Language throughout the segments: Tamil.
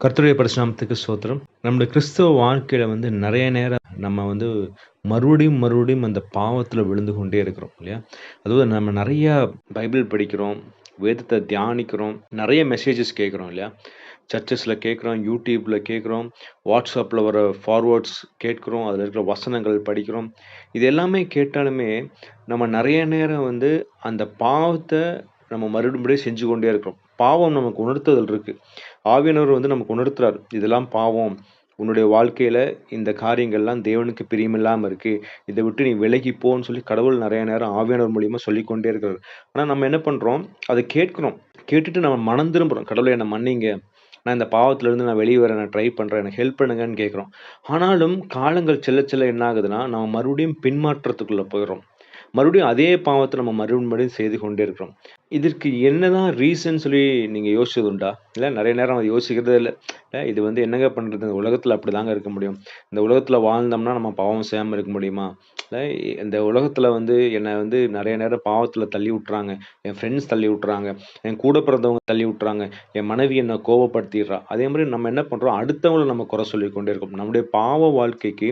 கர்த்தருடைய பரிசுநாமத்துக்கு சோத்திரம் நம்முடைய கிறிஸ்தவ வாழ்க்கையில் வந்து நிறைய நேரம் நம்ம வந்து மறுபடியும் மறுபடியும் அந்த பாவத்தில் விழுந்து கொண்டே இருக்கிறோம் இல்லையா? அதாவது நம்ம நிறையா பைபிள் படிக்கிறோம் வேதத்தை தியானிக்கிறோம் நிறைய மெசேஜஸ் கேட்குறோம் இல்லையா? சர்ச்சஸில் கேட்குறோம் யூடியூப்பில் கேட்குறோம் வாட்ஸ்அப்பில் வர ஃபார்வேர்ட்ஸ் கேட்குறோம் அதில் இருக்கிற வசனங்கள் படிக்கிறோம். இது எல்லாமே கேட்டாலுமே நம்ம நிறைய நேரம் வந்து அந்த பாவத்தை நம்ம மறுபடியும் செஞ்சு கொண்டே இருக்கிறோம். பாவம் நமக்கு உணர்த்துதல் இருக்குது ஆவியானவர் வந்து நமக்கு உணர்த்துறார். இதெல்லாம் பாவம். உன்னுடைய வாழ்க்கையில் இந்த காரியங்கள்லாம் தேவனுக்கு பிரியமில்லாமல் இருக்குது இதை விட்டு நீ விலகி போன்னு சொல்லி கடவுள் நிறைய நேரம் ஆவியானவர் மூலியமாக சொல்லிக்கொண்டே இருக்கிறார். ஆனால் நம்ம என்ன பண்ணுறோம் அதை கேட்குறோம். கேட்டுட்டு நம்ம மனம் திரும்புகிறோம் கடவுளை என்னை மன்னிங்க. நான் இந்த பாவத்திலேருந்து நான் வெளியே வர நான் ட்ரை பண்ணுறேன் எனக்கு ஹெல்ப் பண்ணுங்கன்னு கேட்குறோம். ஆனாலும் காலங்கள் செல்ல செல்ல என்ன ஆகுதுன்னா நம்ம மறுபடியும் பின்மாற்றத்துக்குள்ளே போயிடும் மறுபடியும் அதே பாவத்தை நம்ம மறுபடியும் மறுபடியும் செய்து கொண்டே இருக்கிறோம். இதற்கு என்னதான் ரீசன் சொல்லி நீங்கள் யோசிச்சது உண்டா? இல்லை நிறைய நேரம் அதை யோசிக்கிறதே இல்லை. இல்லை இது வந்து என்னங்க பண்ணுறது இந்த உலகத்தில் அப்படி தாங்க இருக்க முடியும். இந்த உலகத்தில் வாழ்ந்தோம்னா நம்ம பாவம் செய்யாமல் இருக்க முடியுமா? இந்த உலகத்தில் வந்து என்னை வந்து நிறைய நேரம் பாவத்தில் தள்ளி விட்றாங்க என் ஃப்ரெண்ட்ஸ் தள்ளி விட்றாங்க என் கூட பிறந்தவங்க தள்ளி விட்றாங்க என் மனைவி என்னை கோவப்படுத்திடுறா அதே மாதிரி நம்ம என்ன பண்ணுறோம் அடுத்தவங்களை நம்ம குறை சொல்லி கொண்டே இருக்கோம். நம்முடைய பாவ வாழ்க்கைக்கு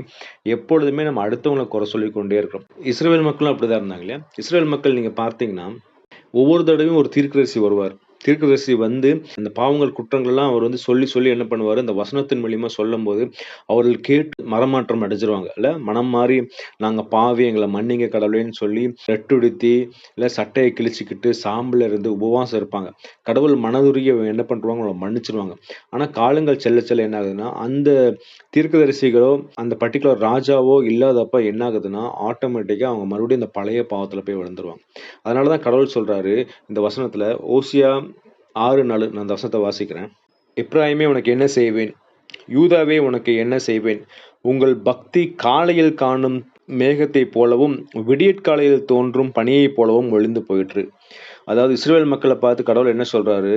எப்பொழுதுமே நம்ம அடுத்தவங்களை குறை சொல்லி கொண்டே இருக்கிறோம். இஸ்ரேல் மக்களும் அப்படி தான் இருந்தாங்க இல்லையா? இஸ்ரேல் மக்கள் நீங்கள் பார்த்தீங்கன்னா ஒவ்வொரு தடவையும் ஒரு தீர்க்கரசி வருவார். தீர்க்கதரிசி வந்து அந்த பாவங்கள் குற்றங்கள்லாம் அவர் வந்து சொல்லி சொல்லி என்ன பண்ணுவார்? அந்த வசனத்தின் மூலியமாக சொல்லும்போது அவர்கள் கேட்டு மரமாற்றம் அடைஞ்சிருவாங்க. இல்லை மனம் மாறி நாங்கள் பாவி எங்களை மன்னிங்க கடவுளேன்னு சொல்லி ரெட்டுடுத்தி இல்லை சட்டையை கிழிச்சிக்கிட்டு சாம்பில் இருந்து உபவாசம் இருப்பாங்க. கடவுள் மனதுரிய என்ன பண்றாங்க அவங்களை மன்னிச்சிருவாங்க. ஆனால் காலங்கள் செல்ல செல்ல என்ன ஆகுதுன்னா அந்த தீர்க்கதரிசிகளோ அந்த பர்டிகுலர் ராஜாவோ இல்லாதப்ப என்ன ஆகுதுன்னா ஆட்டோமேட்டிக்காக அவங்க மறுபடியும் இந்த பழைய பாவத்தில் போய் விழுந்துருவாங்க. அதனாலதான் கடவுள் சொல்கிறாரு இந்த வசனத்தில் ஓசியா ஆறு நாலு நான் தசத்தை வாசிக்கிறேன். இப்ராஹிமே உனக்கு என்ன செய்வேன்? யூதாவே உனக்கு என்ன செய்வேன்? உங்கள் பக்தி காலையில் காணும் மேகத்தைப் போலவும் விடியற்காலையில் தோன்றும் பனியைப் போலவும் ஒளிந்து போயிற்று. அதாவது இஸ்ரேல் மக்களை பார்த்து கடவுள் என்ன சொல்கிறாரு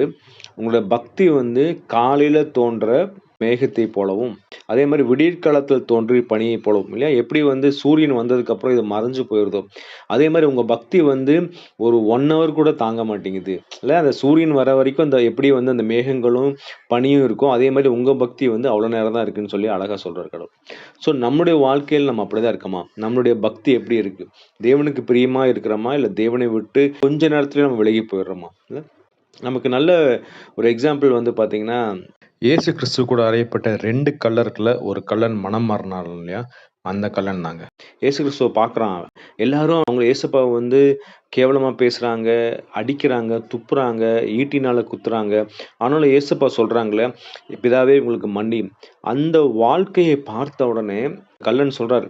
உங்களோட பக்தி வந்து காலையில் தோன்ற மேகத்தை போலவும் அதே மாதிரி விடியற்காலத்தில் தோன்றி பனியை போலவும் இல்லையா? எப்படி வந்து சூரியன் வந்ததுக்கப்புறம் இது மறைஞ்சு போயிருதோ அதே மாதிரி உங்கள் பக்தி வந்து ஒரு ஒன் ஹவர் கூட தாங்க மாட்டேங்குது இல்லை அந்த சூரியன் வர வரைக்கும் அந்த எப்படி வந்து அந்த மேகங்களும் பனியும் இருக்கும் அதே மாதிரி உங்கள் பக்தி வந்து அவ்வளோ நேரம் தான் இருக்குன்னு சொல்லி அழகாக சொல்கிற கடவுள். ஸோ நம்முடைய வாழ்க்கையில் நம்ம அப்படி தான் இருக்கோமா? நம்மளுடைய பக்தி எப்படி இருக்குது தேவனுக்கு பிரியமாக இருக்கிறோமா? இல்லை தேவனை விட்டு கொஞ்ச நேரத்துலேயே நம்ம விலகி போயிடுறோமா? இல்லை? நமக்கு நல்ல ஒரு எக்ஸாம்பிள் வந்து பார்த்தீங்கன்னா இயேசு கிறிஸ்து கூட அறையப்பட்ட ரெண்டு கல்லர்களில் ஒரு கல்லன் மனம் மாறினாலும் இல்லையா? அந்த கல்லன் தாங்க. இயேசு கிறிஸ்துவை பார்க்குறான் எல்லாரும் அவங்க இயேசுப்பா வந்து கேவலமாக பேசுகிறாங்க அடிக்கிறாங்க துப்புறாங்க ஈட்டினால் குத்துறாங்க. ஆனாலும் இயேசுப்பா சொல்கிறாங்களே பிதாவே உங்களுக்கு மன்னி அந்த வாழ்க்கையை பார்த்த உடனே கல்லன் சொல்கிறார்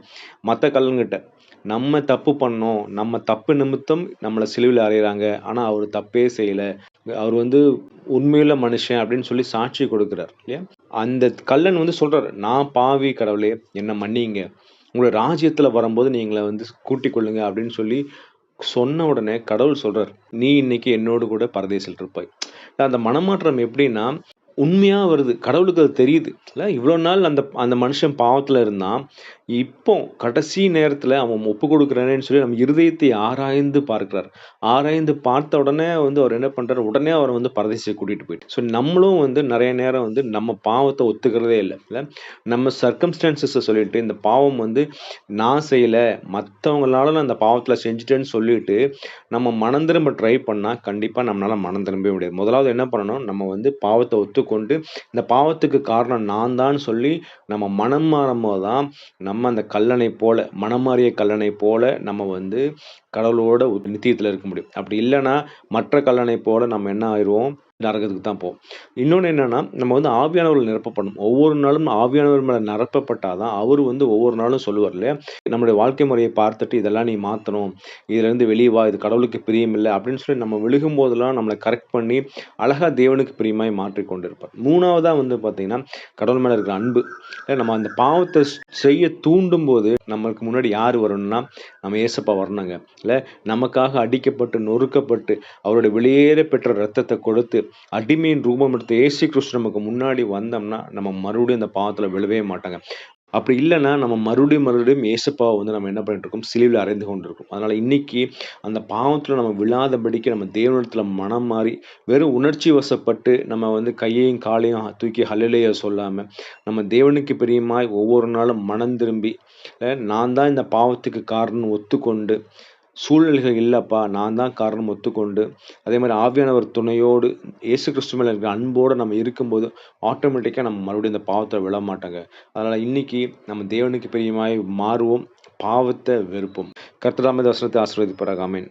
மற்ற கல்லன்கிட்ட நம்ம தப்பு பண்ணோம். நம்ம தப்பு நிமித்தம் நம்மளை சிலுவில் அறையிறாங்க. ஆனால் அவர் தப்பே செய்யலை. அவர் வந்து உண்மையுள்ள மனுஷன் அப்படின்னு சொல்லி சாட்சி கொடுக்குறார் இல்லையா? அந்த கல்லன் வந்து சொல்றாரு நான் பாவி கடவுளே என்ன மன்னிங்க. உங்களை ராஜ்யத்தில் வரும்போது நீங்களை வந்து கூட்டிக் கொள்ளுங்க அப்படின்னு சொல்லி சொன்ன உடனே கடவுள் சொல்றார் நீ இன்னைக்கு என்னோடு கூட பரதேசில் இருப்பாய். அந்த மனமாற்றம் எப்படின்னா உண்மையா வருது கடவுளுக்கு அது தெரியுது. இல்லை இவ்வளோ நாள் அந்த அந்த மனுஷன் பாவத்தில் இருந்தான் இப்போ கடைசி நேரத்தில் அவன் ஒப்பு கொடுக்குறானேன்னு சொல்லி நம்ம இருதயத்தை ஆராய்ந்து பார்க்கிறார். ஆராய்ந்து பார்த்த உடனே வந்து அவர் என்ன பண்ணுறாரு உடனே அவரை வந்து பரதேசியை கூட்டிகிட்டு போயிட்டு ஸோ நம்மளும் வந்து நிறைய நேரம் வந்து நம்ம பாவத்தை ஒத்துக்கிறதே இல்லை. இல்லை? நம்ம சர்க்கம்ஸ்டான்சஸை சொல்லிட்டு இந்த பாவம் வந்து நான் செய்யலை மற்றவங்களால நான் அந்த பாவத்தில் செஞ்சுட்டேன்னு சொல்லிட்டு நம்ம மனம் திரும்ப ட்ரை பண்ணால் கண்டிப்பாக நம்மளால் மனம் திரும்பவே முடியாது. முதலாவது என்ன பண்ணணும்? நம்ம வந்து பாவத்தை ஒத்துக்கொண்டு இந்த பாவத்துக்கு காரணம் நான் தான் சொல்லி நம்ம மனம் மாறும்போது தான் நம்ம நம்ம அந்த கல்லணை போல மனமாறிய கல்லணை போல நம்ம வந்து கடவுளோட நித்தியத்தில் இருக்க முடியும். அப்படி இல்லைன்னா மற்ற கல்லணை போல நம்ம என்ன ஆயிடுவோம்? நரகத்துக்கு தான் போவோம் இன்னொன்று என்னென்னா நம்ம வந்து ஆவியானவர்கள் நிரப்பப்படணும். ஒவ்வொரு நாளும் ஆவியானவர் மேலே நிரப்பப்பட்டால் தான் அவர் வந்து ஒவ்வொரு நாளும் சொல்லுவார் இல்லையா? நம்மளுடைய வாழ்க்கை முறையை பார்த்துட்டு இதெல்லாம் நீ மாற்றணும் இதுலேருந்து வெளியே வா இது கடவுளுக்கு பிரியமில்லை அப்படின்னு சொல்லி நம்ம விழுகும் போதெல்லாம் நம்மளை கரெக்ட் பண்ணி அழகாக தேவனுக்கு பிரியமாய் மாற்றி கொண்டு இருப்பார் மூணாவதாக வந்து பார்த்தீங்கன்னா கடவுள் மேலே இருக்கிற அன்பு. நம்ம அந்த பாவத்தை செய்ய தூண்டும் போது நம்மளுக்கு முன்னாடி யார் வரணும்னா நம்ம ஏசப்பா வரணுங்க இல்லை நமக்காக அடிக்கப்பட்டு நொறுக்கப்பட்டு அவருடைய வெளியேற பெற்ற ரத்தத்தை கொடுத்து அடிமையின் ரூபம் எடுத்து ஏசி கிருஷ்ண நமக்கு முன்னாடி வந்தோம்னா நம்ம மறுபடியும் அந்த பாவத்தில் விழவே மாட்டாங்க. அப்படி இல்லைன்னா நம்ம மறுபடியும் மறுபடியும் ஏசப்பாவை வந்து நம்ம என்ன பண்ணிட்டு இருக்கோம்? சிலுவில் அறைந்து கொண்டிருக்கோம். அதனால இன்னைக்கு அந்த பாவத்தில் நம்ம விழாதபடிக்கு நம்ம தேவனிடத்தில் மனம் மாறி வெறும் உணர்ச்சி வசப்பட்டு நம்ம வந்து கையையும் காலையும் தூக்கி ஹல்லேலூயா சொல்லாமல் நம்ம தேவனுக்கு பிரியமாய் ஒவ்வொரு நாளும் மனம் திரும்பி நான் தான் இந்த பாவத்துக்கு காரணம் ஒத்துக்கொண்டு சூழ்நிலைகள் இல்லைப்பா. நான் தான் காரணம் ஒத்துக்கொண்டு அதே மாதிரி ஆவியானவர் துணையோடு இயேசு கிறிஸ்து மேலே இருக்கிற அன்போடு நம்ம இருக்கும்போது ஆட்டோமேட்டிக்காக நம்ம மறுபடியும் இந்த பாவத்தை விழ மாட்டாங்க. அதனால் இன்னைக்கு நம்ம தேவனுக்கு பிரியமாய் மாறுவோம் பாவத்தை வெறுப்போம். கர்த்தராம தர்சனத்தை ஆசீர்வதிப்பாராக. ஆமென்.